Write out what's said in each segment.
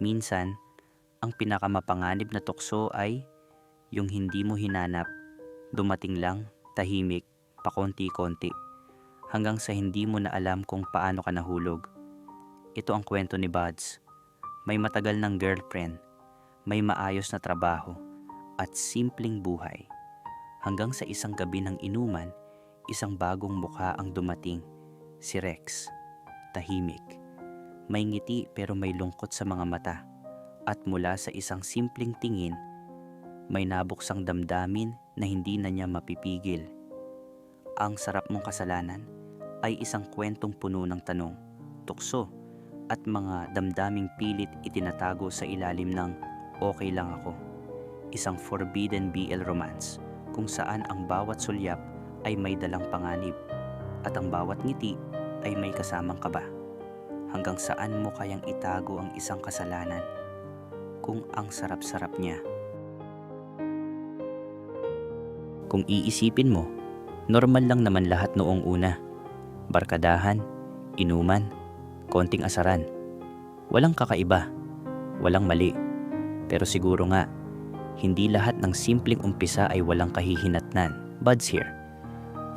minsan, ang pinakamapanganib na tukso ay yung hindi mo hinanap, dumating lang, tahimik, pakonti-konti, hanggang sa hindi mo na alam kung paano ka nahulog. Ito ang kwento ni Buds. May matagal ng girlfriend, may maayos na trabaho, at simpleng buhay. Hanggang sa isang gabi ng inuman, isang bagong mukha ang dumating, si Rex. Tahimik. May ngiti pero may lungkot sa mga mata. At mula sa isang simpleng tingin, may nabuksang damdamin na hindi na niya mapipigil. Ang sarap mong kasalanan ay isang kwentong puno ng tanong, tukso, at mga damdaming pilit itinatago sa ilalim ng okay lang ako. Isang forbidden BL romance kung saan ang bawat sulyap ay may dalang panganib at ang bawat ngiti ay may kasamang kaba. Hanggang saan mo kayang itago ang isang kasalanan kung ang sarap-sarap niya. Kung iisipin mo, normal lang naman lahat noong una. Barkadahan, inuman, konting asaran. Walang kakaiba, walang mali. Pero siguro nga, hindi lahat ng simpleng umpisa ay walang kahihinatnan. Buds here.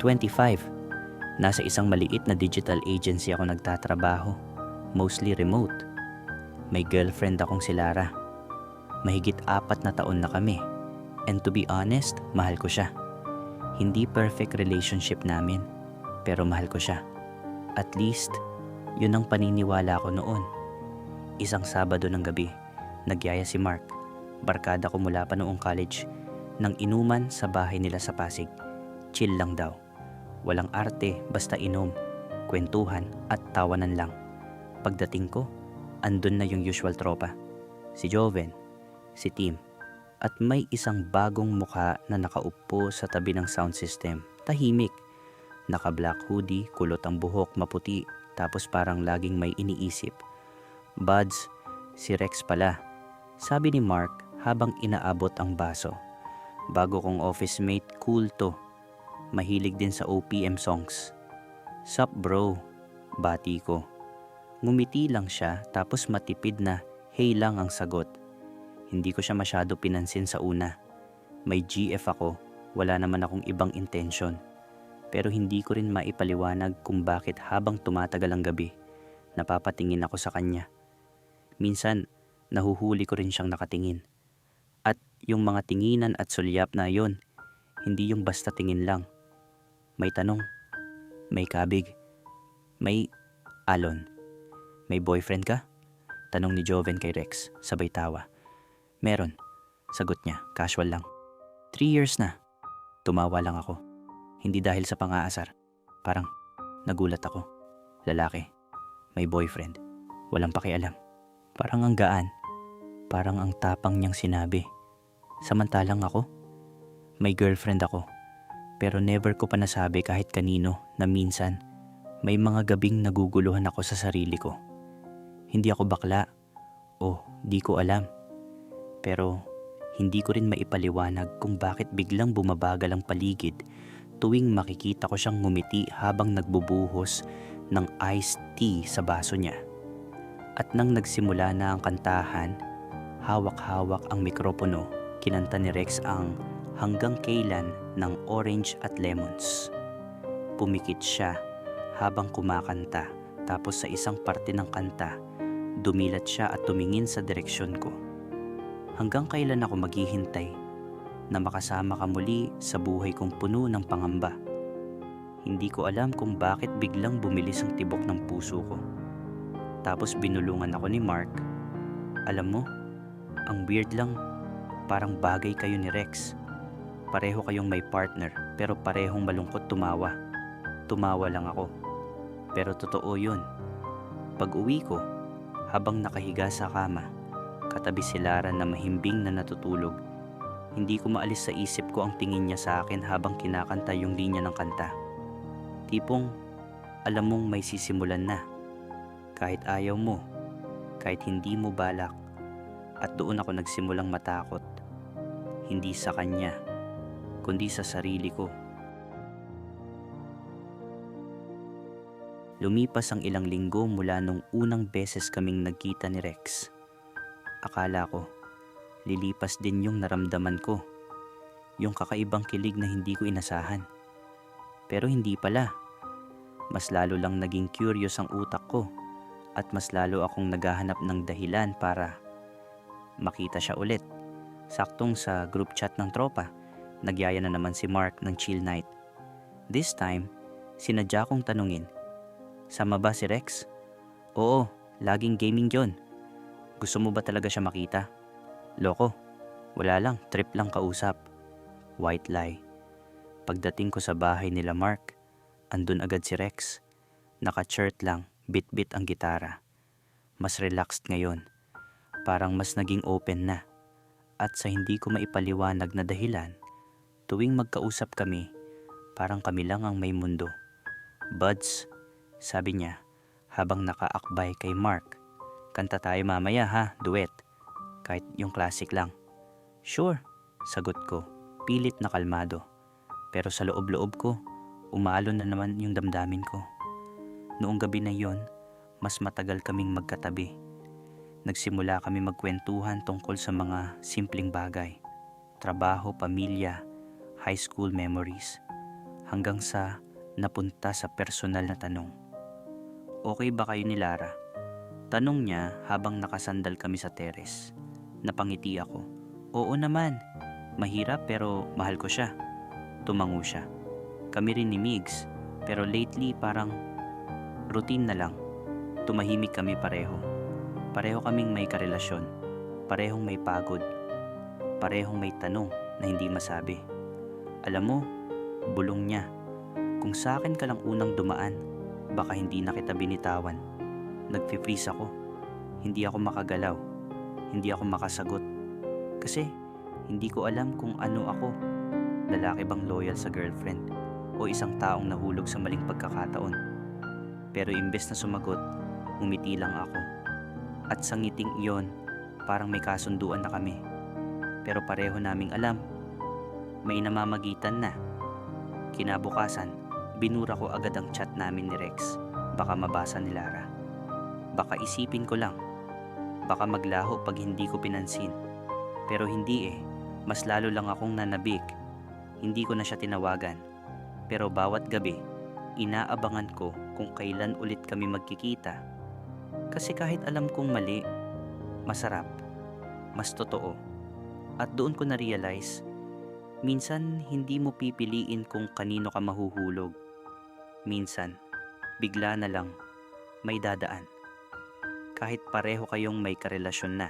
25. Nasa isang maliit na digital agency ako nagtatrabaho. Mostly remote. May girlfriend akong si Lara. Mahigit apat na taon na kami. And to be honest, mahal ko siya. Hindi perfect relationship namin, pero mahal ko siya. At least, yun ang paniniwala ko noon. Isang Sabado ng gabi, nagyaya si Mark, barkada ko mula pa noong college, nang inuman sa bahay nila sa Pasig. Chill lang daw. Walang arte, basta inom, kwentuhan at tawanan lang. Pagdating ko, andun na yung usual tropa. Si Joven, si Tim, at may isang bagong mukha na nakaupo sa tabi ng sound system. Tahimik. Naka-black hoodie, kulot ang buhok, maputi, tapos parang laging may iniisip. Buds, si Rex pala. Sabi ni Mark habang inaabot ang baso. Bago kong office mate, cool to. Mahilig din sa OPM songs. Sup bro, bati ko. Ngumiti lang siya tapos matipid na hey lang ang sagot. Hindi ko siya masyado pinansin sa una. May GF ako, wala naman akong ibang intensyon. Pero hindi ko rin maipaliwanag kung bakit habang tumatagal ang gabi, napapatingin ako sa kanya. Minsan, nahuhuli ko rin siyang nakatingin. At yung mga tinginan at sulyap na yon, hindi yung basta tingin lang. May tanong, may kabig, may alon. May boyfriend ka? Tanong ni Joven kay Rex, sabay tawa. Meron. Sagot niya, casual lang. Three years na. Tumawa lang ako. Hindi dahil sa pang-aasar. Parang nagulat ako. Lalaki. May boyfriend. Walang pakialam. Parang ang gaan. Parang ang tapang niyang sinabi. Samantalang ako, may girlfriend ako. Pero never ko pa nasabi kahit kanino na minsan may mga gabing naguguluhan ako sa sarili ko. Hindi ako bakla o di ko alam. Pero hindi ko rin maipaliwanag kung bakit biglang bumabagal ang paligid tuwing makikita ko siyang ngumiti habang nagbubuhos ng iced tea sa baso niya. At nang nagsimula na ang kantahan, hawak-hawak ang mikropono, kinanta ni Rex ang Hanggang Kailan ng Orange at Lemons. Pumikit siya habang kumakanta tapos sa isang parte ng kanta, dumilat siya at tumingin sa direksyon ko. Hanggang kailan ako maghihintay na makasama ka muli sa buhay kong puno ng pangamba. Hindi ko alam kung bakit biglang bumilis ang tibok ng puso ko. Tapos binulungan ako ni Mark. Alam mo, ang weird lang, parang bagay kayo ni Rex. Pareho kayong may partner pero parehong malungkot tumawa. Tumawa lang ako. Pero totoo yun. Pag uwi ko, habang nakahiga sa kama, katabi si Lara na mahimbing na natutulog, hindi ko maalis sa isip ko ang tingin niya sa akin habang kinakanta yung linya ng kanta. Tipong, alam mong may sisimulan na. Kahit ayaw mo, kahit hindi mo balak, at doon ako nagsimulang matakot. Hindi sa kanya, kundi sa sarili ko. Lumipas ang ilang linggo mula nung unang beses kaming nagkita ni Rex. Akala ko, lilipas din yung naramdaman ko. Yung kakaibang kilig na hindi ko inasahan. Pero hindi pala. Mas lalo lang naging curious ang utak ko at mas lalo akong naghahanap ng dahilan para makita siya ulit. Saktong sa group chat ng tropa, nagyaya na naman si Mark ng chill night. This time, sinadya kong tanungin, Sama ba si Rex? Oo, laging gaming yon. Gusto mo ba talaga siya makita? Loko, wala lang, trip lang kausap. White lie. Pagdating ko sa bahay nila Mark, andun agad si Rex. Naka-shirt lang, bit-bit ang gitara. Mas relaxed ngayon. Parang mas naging open na. At sa hindi ko maipaliwanag na dahilan, tuwing magkausap kami, parang kami lang ang may mundo. Buds, sabi niya habang nakaakbay kay Mark. Kanta tayo mamaya ha, duet. Kahit yung classic lang. Sure, sagot ko, pilit na kalmado. Pero sa loob-loob ko, umaalon na naman yung damdamin ko. Noong gabi na yon, mas matagal kaming magkatabi. Nagsimula kami magkwentuhan tungkol sa mga simpleng bagay. Trabaho, pamilya, high school memories. Hanggang sa napunta sa personal na tanong. Okay ba kayo ni Lara? Tanong niya habang nakasandal kami sa teres. Napangiti ako. Oo naman. Mahirap pero mahal ko siya. Tumango siya. Kami rin ni Migs. Pero lately parang routine na lang. Tumahimik kami pareho. Pareho kaming may karelasyon. Parehong may pagod. Parehong may tanong na hindi masabi. Alam mo, bulong niya. Kung sa akin ka lang unang dumaan, baka hindi na kita binitawan. Nagpi-freeze ako. Hindi ako makagalaw. Hindi ako makasagot. Kasi hindi ko alam kung ano ako. Lalaki bang loyal sa girlfriend o isang taong nahulog sa maling pagkakataon. Pero imbes na sumagot, umiti lang ako. At sa ngiting iyon, parang may kasunduan na kami. Pero pareho naming alam, may namamagitan na. Kinabukasan, binura ko agad ang chat namin ni Rex. Baka mabasa ni Lara. Baka isipin ko lang. Baka maglaho pag hindi ko pinansin. Pero hindi eh. Mas lalo lang akong nanabik. Hindi ko na siya tinawagan. Pero bawat gabi, inaabangan ko kung kailan ulit kami magkikita. Kasi kahit alam kong mali, masarap, mas totoo. At doon ko na-realize, minsan hindi mo pipiliin kung kanino ka mahuhulog. Minsan, bigla na lang, may dadaan. Kahit pareho kayong may karelasyon na.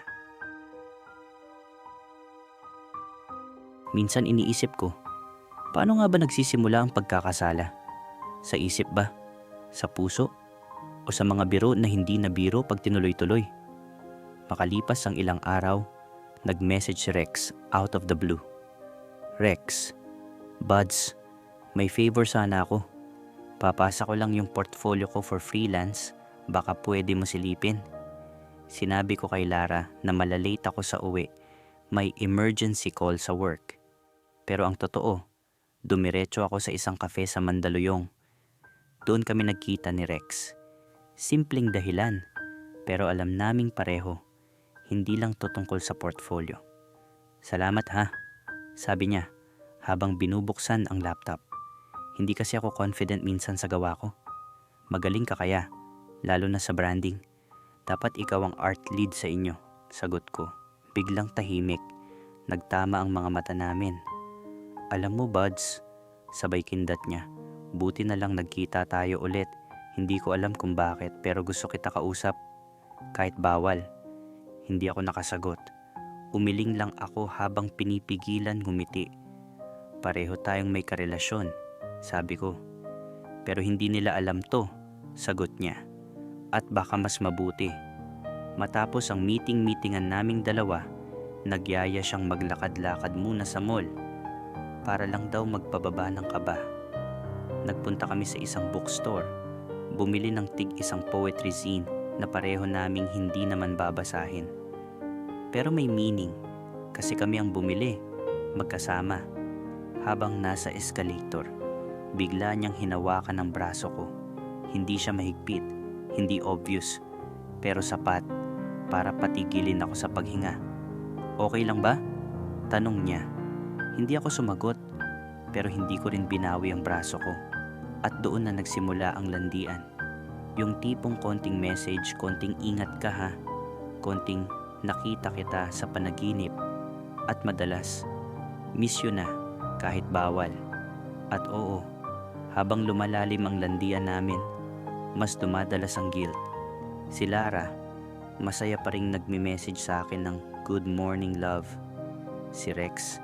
Minsan iniisip ko, paano nga ba nagsisimula ang pagkakasala? Sa isip ba? Sa puso? O sa mga biro na hindi na biro pag tinuloy-tuloy? Makalipas ang ilang araw, nag-message si Rex out of the blue. Rex, Buds, may favor sana ako. Papasa ko lang yung portfolio ko for freelance, baka pwede mo silipin. Sinabi ko kay Lara na malalate ako sa uwi, may emergency call sa work. Pero ang totoo, dumiretso ako sa isang cafe sa Mandaluyong. Doon kami nagkita ni Rex. Simpleng dahilan, pero alam naming pareho, hindi lang to tungkol sa portfolio. Salamat ha, sabi niya habang binubuksan ang laptop. Hindi kasi ako confident minsan sa gawa ko. Magaling ka kaya, lalo na sa branding. Dapat ikaw ang art lead sa inyo, sagot ko. Biglang tahimik, nagtama ang mga mata namin. Alam mo buds, sabay kindat niya. Buti na lang nagkita tayo ulit. Hindi ko alam kung bakit pero gusto kita kausap. Kahit bawal. Hindi ako nakasagot. Umiling lang ako habang pinipigilan ngumiti. Pareho tayong may karelasyon, sabi ko. Pero hindi nila alam to, sagot niya. At baka mas mabuti. Matapos ang meeting-meetingan naming dalawa, nagyaya siyang maglakad-lakad muna sa mall para lang daw magpababa ng kaba. Nagpunta kami sa isang bookstore, bumili ng tig isang poetry zine na pareho naming hindi naman babasahin. Pero may meaning kasi kami ang bumili, magkasama. Habang nasa escalator, bigla niyang hinawakan ang braso ko. Hindi siya mahigpit, hindi obvious, pero sapat para patigilin ako sa paghinga. Okay lang ba? Tanong niya. Hindi ako sumagot pero hindi ko rin binawi ang braso ko. At doon na nagsimula ang landian. Yung tipong konting message, konting ingat ka ha, konting nakita kita sa panaginip at madalas miss you na kahit bawal. At oo, habang lumalalim ang landian namin, mas dumadalas ang guilt. Si Lara, masaya pa rin nagme-message sa akin ng good morning love. Si Rex,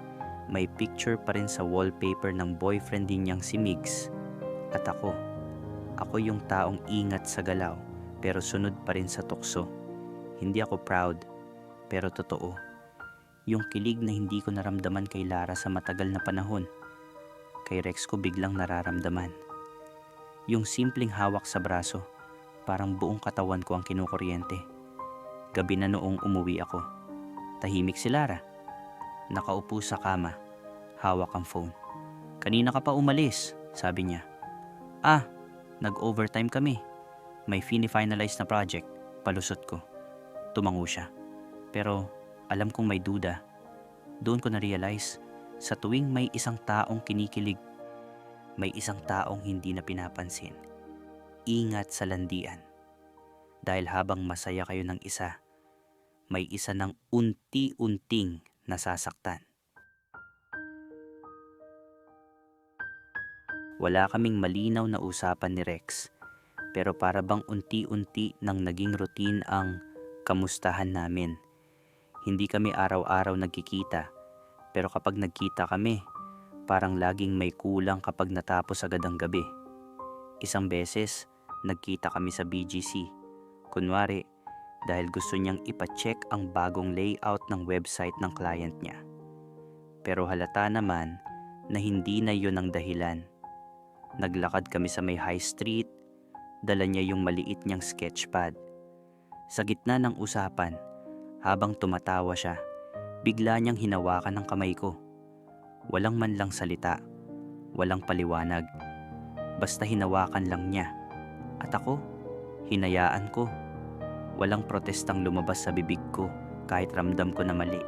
may picture pa rin sa wallpaper ng boyfriend din niyang si Migs. At ako, ako yung taong ingat sa galaw pero sunod pa rin sa tukso. Hindi ako proud, pero totoo. Yung kilig na hindi ko naramdaman kay Lara sa matagal na panahon. Kay Rex ko biglang nararamdaman. Yung simpleng hawak sa braso, parang buong katawan ko ang kinukuryente. Gabi na noong umuwi ako. Tahimik si Lara. Nakaupo sa kama, hawak ang phone. Kanina ka pa umalis, sabi niya. Ah, nag-overtime kami. May fini-finalize na project, palusot ko. Tumango siya. Pero alam kong may duda. Doon ko na-realize, sa tuwing may isang taong kinikilig, may isang taong hindi na pinapansin. Ingat sa landian. Dahil habang masaya kayo ng isa, may isa ng unti-unting nasasaktan. Wala kaming malinaw na usapan ni Rex, pero para bang unti-unti nang naging routine ang kamustahan namin. Hindi kami araw-araw nagkikita, pero kapag nagkita kami, parang laging may kulang kapag natapos agad ang gabi. Isang beses, nagkita kami sa BGC. Kunwari, dahil gusto niyang ipacheck ang bagong layout ng website ng client niya. Pero halata naman na hindi na yun ang dahilan. Naglakad kami sa may high street, dala niya yung maliit niyang sketchpad. Sa gitna ng usapan, habang tumatawa siya, bigla niyang hinawakan ng kamay ko. Walang man lang salita, walang paliwanag. Basta hinawakan lang niya. At ako, hinayaan ko. Walang protestang lumabas sa bibig ko kahit ramdam ko na mali.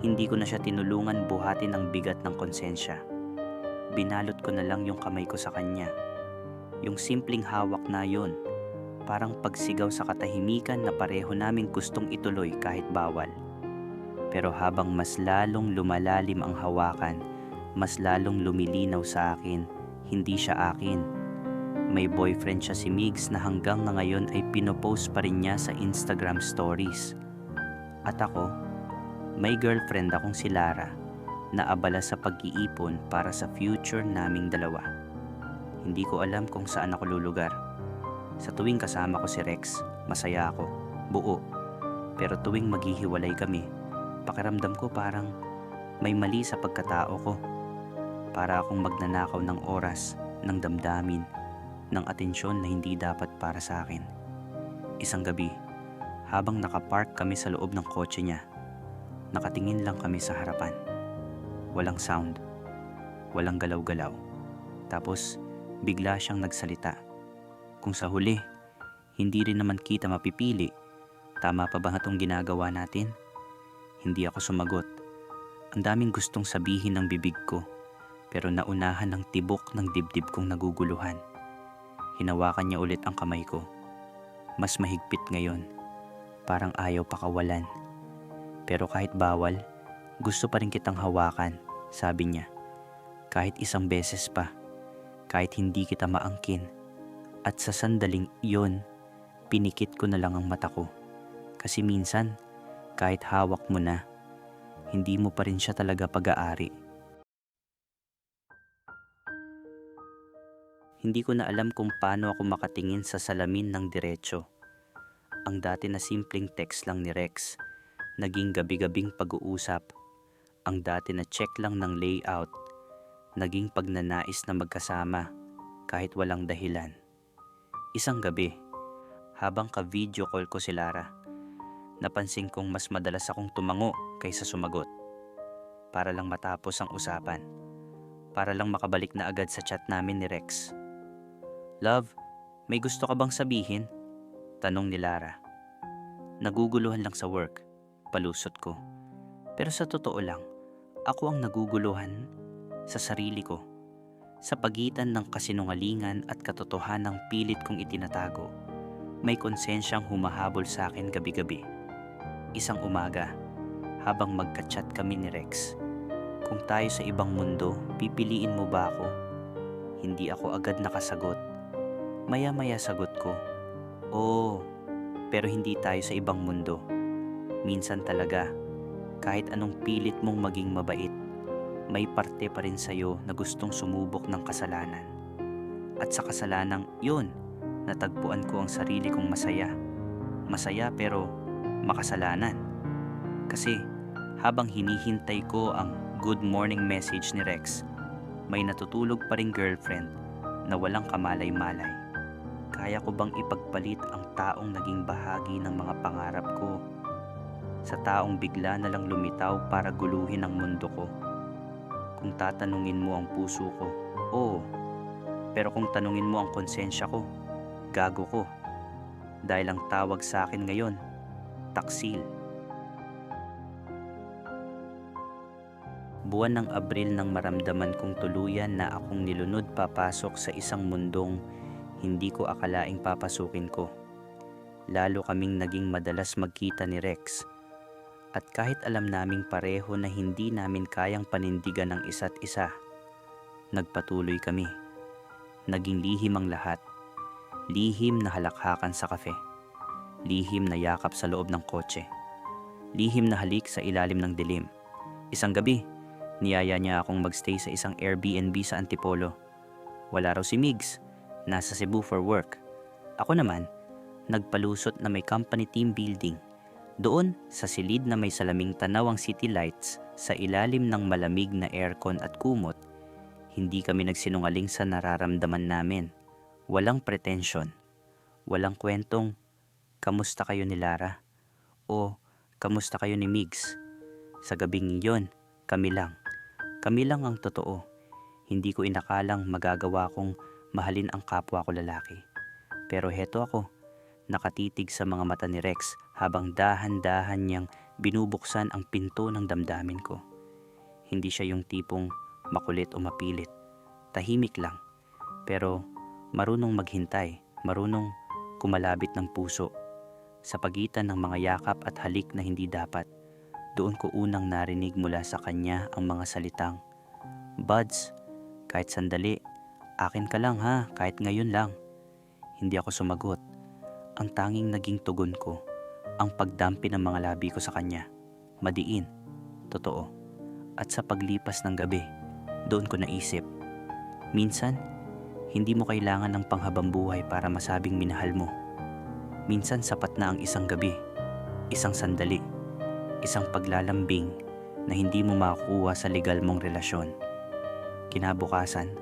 Hindi ko na siya tinulungan buhatin ng bigat ng konsensya binalot ko na lang yung kamay ko sa kanya. Yung simpleng hawak na yon, parang pagsigaw sa katahimikan na pareho naming gustong ituloy kahit bawal. Pero habang mas lalong lumalalim ang hawakan, mas lalong lumilinaw sa akin, hindi siya akin. May boyfriend siya si Migs na hanggang na ngayon ay pinopost pa rin niya sa Instagram stories. At ako, may girlfriend akong si Lara na abala sa pag-iipon para sa future naming dalawa. Hindi ko alam kung saan ako lulugar. Sa tuwing kasama ko si Rex, masaya ako, buo. Pero tuwing maghihiwalay kami, pakiramdam ko parang may mali sa pagkatao ko. Para akong magnanakaw ng oras, ng damdamin, ng atensyon na hindi dapat para sa akin. Isang gabi, habang nakapark kami sa loob ng kotse niya, nakatingin lang kami sa harapan. Walang sound. Walang galaw-galaw. Tapos, bigla siyang nagsalita. Kung sa huli, hindi rin naman kita mapipili. Tama pa ba itong ginagawa natin? Hindi ako sumagot. Ang daming gustong sabihin ng bibig ko, pero naunahan ng tibok ng dibdib kong naguguluhan. Hinawakan niya ulit ang kamay ko. Mas mahigpit ngayon. Parang ayaw pakawalan. Pero kahit bawal, gusto pa rin kitang hawakan, sabi niya. Kahit isang beses pa, kahit hindi kita maangkin. At sa sandaling iyon, pinikit ko na lang ang mata ko. Kasi minsan, kahit hawak mo na, hindi mo pa rin siya talaga pag-aari. Hindi ko na alam kung paano ako makatingin sa salamin ng diretsyo. Ang dati na simpleng text lang ni Rex, naging gabi-gabing pag-uusap ang dati na check lang ng layout, naging pagnanais na magkasama kahit walang dahilan. Isang gabi, habang ka-video call ko si Lara, napansin kong mas madalas akong tumango kaysa sumagot. Para lang matapos ang usapan. Para lang makabalik na agad sa chat namin ni Rex. Love, may gusto ka bang sabihin? Tanong ni Lara. Naguguluhan lang sa work. Palusot ko. Pero sa totoo lang, ako ang naguguluhan sa sarili ko. Sa pagitan ng kasinungalingan at katotohanang pilit kong itinatago, may konsensyang humahabol sa akin gabi-gabi. Isang umaga, habang magka-chat kami ni Rex, kung tayo sa ibang mundo, pipiliin mo ba ako? Hindi ako agad nakasagot. Maya-maya sagot ko, Oo, pero hindi tayo sa ibang mundo. Minsan talaga, kahit anong pilit mong maging mabait, may parte pa rin sa'yo na gustong sumubok ng kasalanan. At sa kasalanang yun, natagpuan ko ang sarili kong masaya. Masaya pero makasalanan. Kasi habang hinihintay ko ang good morning message ni Rex, may natutulog pa ring girlfriend na walang kamalay-malay. Kaya ko bang ipagpalit ang taong naging bahagi ng mga pangarap ko sa taong bigla na lang lumitaw para guluhin ang mundo ko? Kung tatanungin mo ang puso ko, oo. Pero kung tanungin mo ang konsensya ko, gago ko. Dahil ang tawag sa akin ngayon, taksil. Buwan ng Abril nang maramdaman kong tuluyan na akong nilunod papasok sa isang mundong hindi ko akalaing papasukin ko. Lalo kaming naging madalas magkita ni Rex. At kahit alam naming pareho na hindi namin kayang panindigan ng isa't isa, nagpatuloy kami. Naging lihim ang lahat. Lihim na halakhakan sa kafe. Lihim na yakap sa loob ng kotse. Lihim na halik sa ilalim ng dilim. Isang gabi, niyaya niya akong magstay sa isang Airbnb sa Antipolo. Wala raw si Migs, nasa Cebu for work. Ako naman, nagpalusot na may company team building. Doon, sa silid na may salaming tanaw ang city lights, sa ilalim ng malamig na aircon at kumot, hindi kami nagsinungaling sa nararamdaman namin. Walang pretensyon. Walang kwentong, kamusta kayo ni Lara? O, kamusta kayo ni Migs? Sa gabing iyon, kami lang. Kami lang ang totoo. Hindi ko inakalang magagawa kong mahalin ang kapwa ko lalaki. Pero heto ako, nakatitig sa mga mata ni Rex habang dahan-dahan niyang binubuksan ang pinto ng damdamin ko. Hindi siya yung tipong makulit o mapilit. Tahimik lang. Pero marunong maghintay, marunong kumalabit ng puso. Sa pagitan ng mga yakap at halik na hindi dapat, doon ko unang narinig mula sa kanya ang mga salitang, Buds, kahit sandali, akin ka lang ha, kahit ngayon lang. Hindi ako sumagot. Ang tanging naging tugon ko, ang pagdampi ng mga labi ko sa kanya. Madiin, totoo. At sa paglipas ng gabi, doon ko naisip, minsan, hindi mo kailangan ng panghabang buhay para masabing minahal mo. Minsan sapat na ang isang gabi, isang sandali, isang paglalambing na hindi mo makukuha sa legal mong relasyon. Kinabukasan,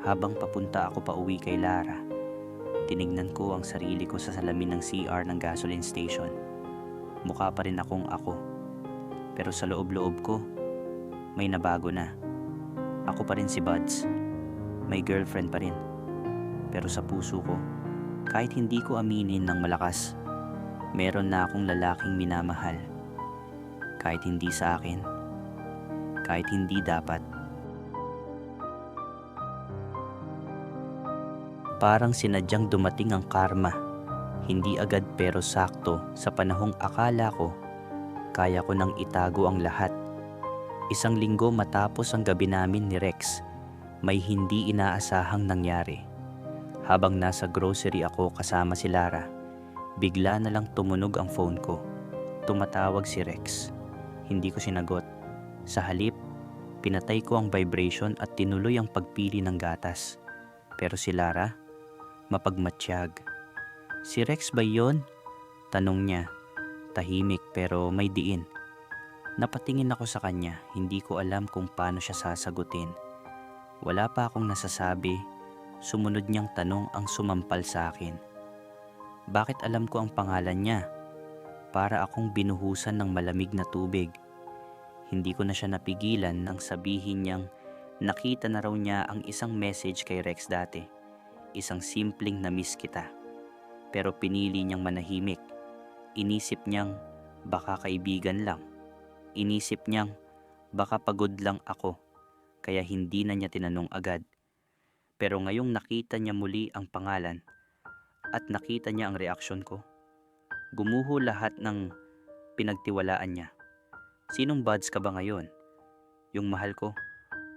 habang papunta ako pa uwi kay Lara, tinignan ko ang sarili ko sa salamin ng CR ng gasoline station. Mukha pa rin akong ako. Pero sa loob-loob ko, may nabago na. Ako pa rin si Buds. May girlfriend pa rin. Pero sa puso ko, kahit hindi ko aminin ng malakas, meron na akong lalaking minamahal. Kahit hindi sa akin, kahit hindi dapat. Parang sinadyang dumating ang karma. Hindi agad pero sakto sa panahong akala ko kaya ko nang itago ang lahat. Isang linggo matapos ang gabi namin ni Rex, may hindi inaasahang nangyari. Habang nasa grocery ako kasama si Lara, bigla na lang tumunog ang phone ko. Tumatawag si Rex. Hindi ko sinagot. Sa halip, pinatay ko ang vibration at tinuloy ang pagpili ng gatas. Pero si Lara, mapagmatsyag. Si Rex ba yon? Tanong niya. Tahimik pero may diin. Napatingin ako sa kanya, hindi ko alam kung paano siya sasagutin. Wala pa akong nasasabi, sumunod niyang tanong ang sumampal sa akin. Bakit alam ko ang pangalan niya? Para akong binuhusan ng malamig na tubig. Hindi ko na siya napigilan nang sabihin niyang nakita na raw niya ang isang message kay Rex dati. Isang simpleng na miss kita. Pero pinili niyang manahimik. Inisip niyang baka kaibigan lang. Inisip niyang baka pagod lang ako kaya hindi na niya tinanong agad. Pero ngayong nakita niya muli ang pangalan at nakita niya ang reaksyon ko, gumuho lahat ng pinagtiwalaan niya. Sinong buds ka ba ngayon? Yung mahal ko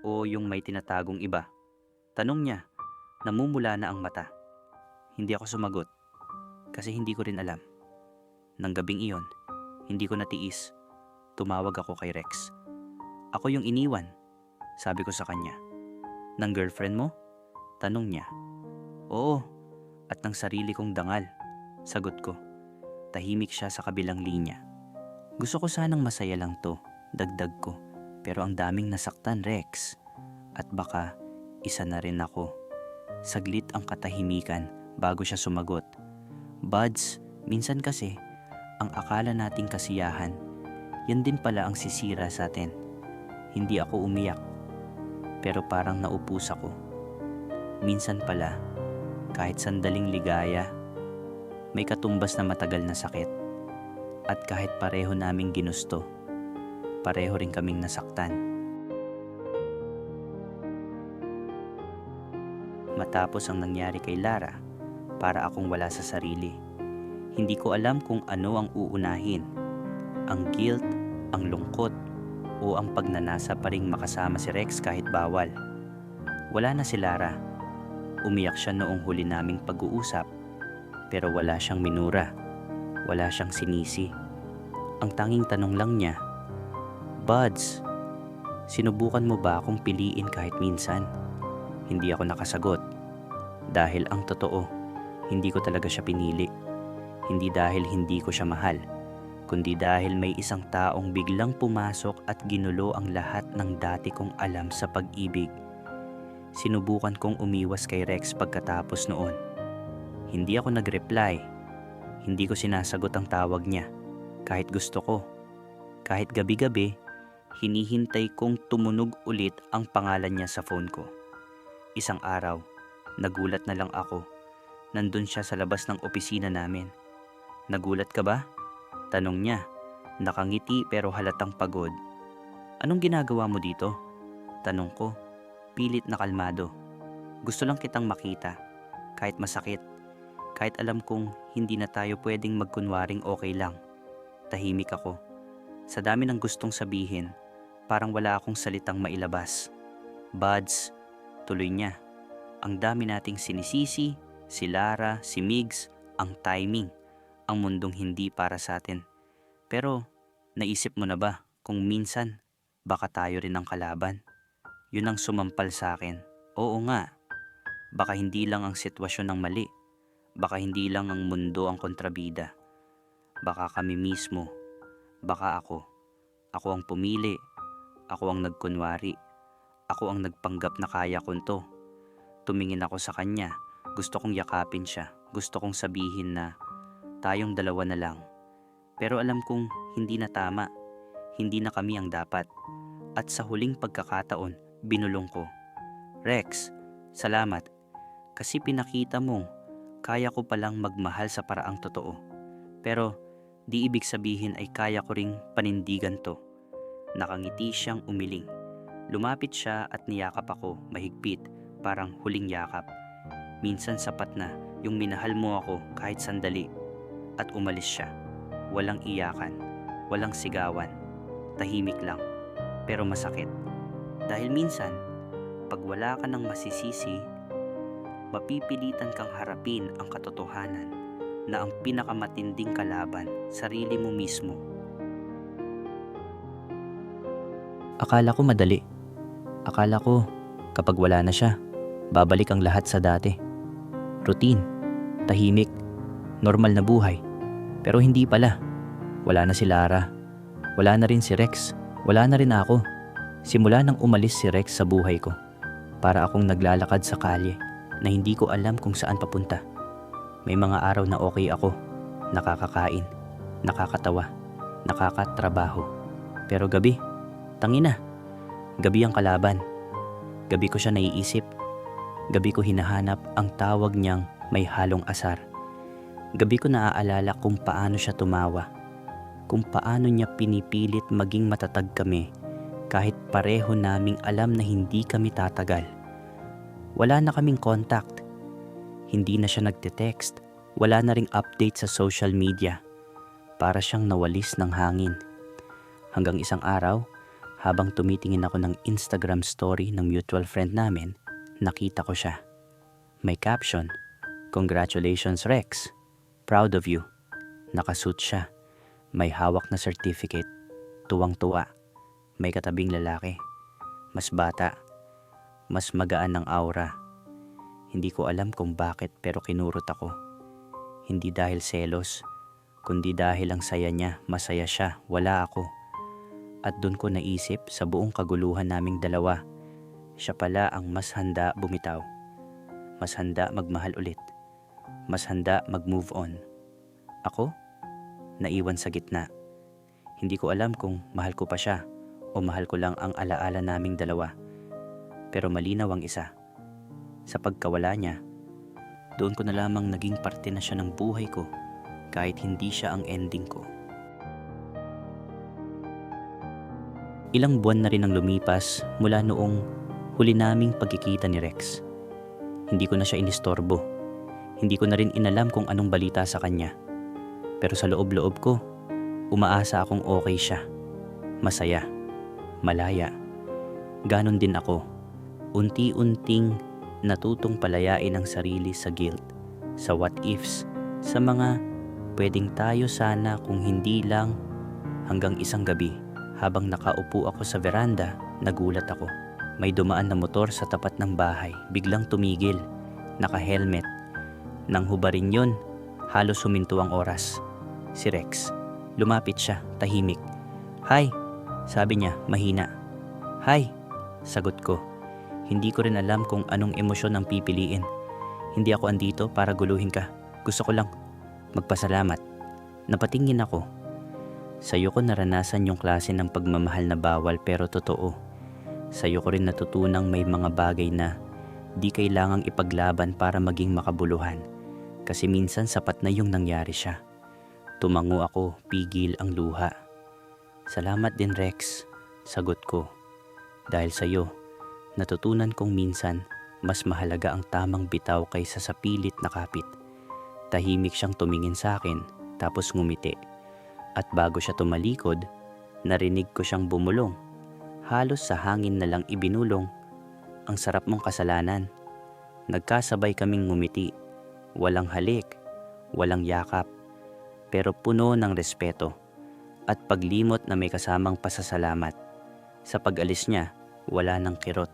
o yung may tinatagong iba? Tanong niya, namumula na ang mata. Hindi ako sumagot kasi hindi ko rin alam. Nang gabing iyon, hindi ko natiis. Tumawag ako kay Rex. Ako yung iniwan, sabi ko sa kanya. Nang girlfriend mo? Tanong niya. Oo, at ng sarili kong dangal. Sagot ko. Tahimik siya sa kabilang linya. Gusto ko sanang masaya lang to, dagdag ko. Pero ang daming nasaktan, Rex. At baka isa na rin ako. Saglit ang katahimikan bago siya sumagot. Buds, minsan kasi, ang akala nating kasiyahan, yan din pala ang sisira sa atin. Hindi ako umiyak, pero parang naupos ako. Minsan pala, kahit sandaling ligaya, may katumbas na matagal na sakit. At kahit pareho naming ginusto, pareho rin kaming nasaktan. Matapos ang nangyari kay Lara, para akong wala sa sarili. Hindi ko alam kung ano ang uunahin. Ang guilt, ang lungkot, o ang pagnanasa pa ring makasama si Rex kahit bawal. Wala na si Lara. Umiyak siya noong huli naming pag-uusap. Pero wala siyang minura. Wala siyang sinisi. Ang tanging tanong lang niya, Buds, sinubukan mo ba akong piliin kahit minsan? Hindi ako nakasagot. Dahil ang totoo, hindi ko talaga siya pinili. Hindi dahil hindi ko siya mahal, kundi dahil may isang taong biglang pumasok at ginulo ang lahat ng dati kong alam sa pag-ibig. Sinubukan kong umiwas kay Rex pagkatapos noon. Hindi ako nag-reply. Hindi ko sinasagot ang tawag niya. Kahit gusto ko. Kahit gabi-gabi, hinihintay kong tumunog ulit ang pangalan niya sa phone ko. Isang araw, nagulat na lang ako. Nandun siya sa labas ng opisina namin. Nagulat ka ba? Tanong niya. Nakangiti pero halatang pagod. Anong ginagawa mo dito? Tanong ko. Pilit na kalmado. Gusto lang kitang makita. Kahit masakit. Kahit alam kong hindi na tayo pwedeng magkunwaring okay lang. Tahimik ako. Sa dami ng gustong sabihin, parang wala akong salitang mailabas. Buds, tuloy niya. Ang dami nating sinisisi, si Lara, si Migs, ang timing, ang mundong hindi para sa atin. Pero, naisip mo na ba kung minsan, baka tayo rin ang kalaban? Yun ang sumampal sa akin. Oo nga, baka hindi lang ang sitwasyon ang mali. Baka hindi lang ang mundo ang kontrabida. Baka kami mismo. Baka ako. Ako ang pumili. Ako ang nagkunwari. Ako ang nagpanggap na kaya ko to. Tumingin ako sa kanya. Gusto kong yakapin siya. Gusto kong sabihin na tayong dalawa na lang. Pero alam kong hindi na tama. Hindi na kami ang dapat. At sa huling pagkakataon, binulong ko. Rex, salamat. Kasi pinakita mong kaya ko palang magmahal sa paraang totoo. Pero di ibig sabihin ay kaya ko ring panindigan to. Nakangiti siyang umiling. Lumapit siya at niyakap ako mahigpit parang huling yakap. Minsan sapat na yung minahal mo ako kahit sandali at umalis siya. Walang iyakan, walang sigawan, tahimik lang, pero masakit. Dahil minsan, pag wala ka ng masisisi, mapipilitan kang harapin ang katotohanan na ang pinakamatinding kalaban, sarili mo mismo. Akala ko madali. Akala ko kapag wala na siya, babalik ang lahat sa dati. Routine, tahimik, normal na buhay. Pero hindi pala. Wala na si Lara. Wala na rin si Rex. Wala na rin ako. Simula nang umalis si Rex sa buhay ko, para akong naglalakad sa kalye na hindi ko alam kung saan papunta. May mga araw na okay ako, nakakakain, nakakatawa, nakakatrabaho. Pero gabi, tangina. Gabi ang kalaban. Gabi ko siya naiisip. Gabi ko hinahanap ang tawag niyang may halong asar. Gabi ko naaalala kung paano siya tumawa. Kung paano niya pinipilit maging matatag kami kahit pareho naming alam na hindi kami tatagal. Wala na kaming contact. Hindi na siya nagte-text. Wala na ring update sa social media. Para siyang nawalis ng hangin. Hanggang isang araw, habang tumitingin ako ng Instagram story ng mutual friend namin, nakita ko siya. May caption, Congratulations Rex, proud of you. Nakasuit siya. May hawak na certificate. Tuwang-tuwa. May katabing lalaki. Mas bata. Mas magaan ng aura. Hindi ko alam kung bakit pero kinurot ako. Hindi dahil selos, kundi dahil ang saya niya, masaya siya, wala ako. At doon ko naisip sa buong kaguluhan naming dalawa, siya pala ang mas handa bumitaw. Mas handa magmahal ulit. Mas handa mag-move on. Ako? Naiwan sa gitna. Hindi ko alam kung mahal ko pa siya o mahal ko lang ang alaala naming dalawa. Pero malinaw ang isa. Sa pagkawala niya, doon ko na lamang naging parte na siya ng buhay ko kahit hindi siya ang ending ko. Ilang buwan na rin ang lumipas mula noong huli naming pagkikita ni Rex. Hindi ko na siya inistorbo. Hindi ko na rin inalam kung anong balita sa kanya. Pero sa loob-loob ko, umaasa akong okay siya. Masaya. Malaya. Ganon din ako. Unti-unting natutong palayain ang sarili sa guilt, sa what ifs, sa mga pwedeng tayo sana kung hindi lang hanggang isang gabi habang nakaupo ako sa veranda, nagulat ako. May dumaan na motor sa tapat ng bahay, biglang tumigil, naka-helmet. Nang hubarin yon, halos huminto ang oras. Si Rex. Lumapit siya, tahimik. Hi, sabi niya, mahina. Hi, sagot ko. Hindi ko rin alam kung anong emosyon ang pipiliin. Hindi ako andito para guluhin ka. Gusto ko lang magpasalamat. Napatingin ako. Sa'yo ko naranasan yung klase ng pagmamahal na bawal pero totoo. Sa'yo ko rin natutunang may mga bagay na di kailangang ipaglaban para maging makabuluhan. Kasi minsan sapat na yung nangyari siya. Tumango ako, pigil ang luha. Salamat din Rex, sagot ko. Dahil sa'yo, natutunan kong minsan mas mahalaga ang tamang bitaw kaysa sa pilit na kapit. Tahimik siyang tumingin sa akin tapos ngumiti. At bago siya tumalikod, narinig ko siyang bumulong. Halos sa hangin na lang ibinulong. Ang sarap mong kasalanan. Nagkasabay kaming ngumiti. Walang halik, walang yakap, pero puno ng respeto at paglimot na may kasamang pasasalamat. Sa pag-alis niya, wala nang kirot.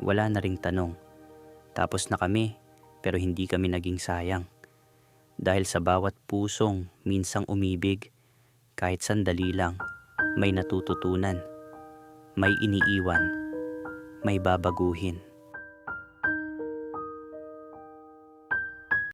Wala na ring tanong. Tapos na kami, pero hindi kami naging sayang. Dahil sa bawat pusong minsang umibig, kahit sandali lang, may natututunan, may iniiwan, may babaguhin.